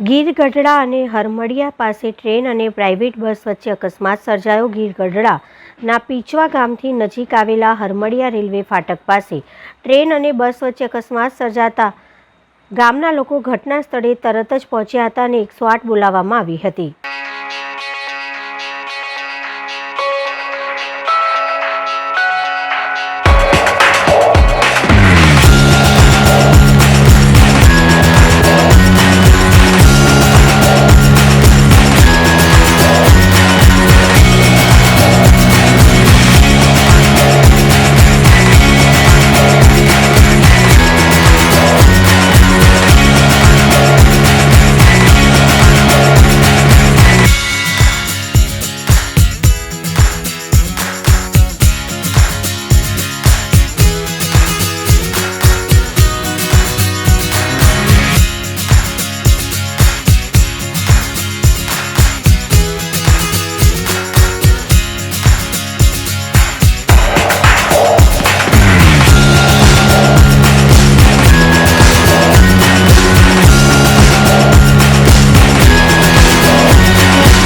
ગીર ગઢડા અને હરમડિયા પાસે ટ્રેન અને પ્રાઇવેટ બસ વચ્ચે અકસ્માત સર્જાયો. ગીર ગઢડાના પીચવા ગામથી નજીક આવેલા હરમડિયા રેલવે ફાટક પાસે ટ્રેન અને બસ વચ્ચે અકસ્માત સર્જાતા ગામના લોકો ઘટના સ્થળે તરત જ પહોંચ્યા હતા અને એકસો આઠ બોલાવવામાં આવી હતી.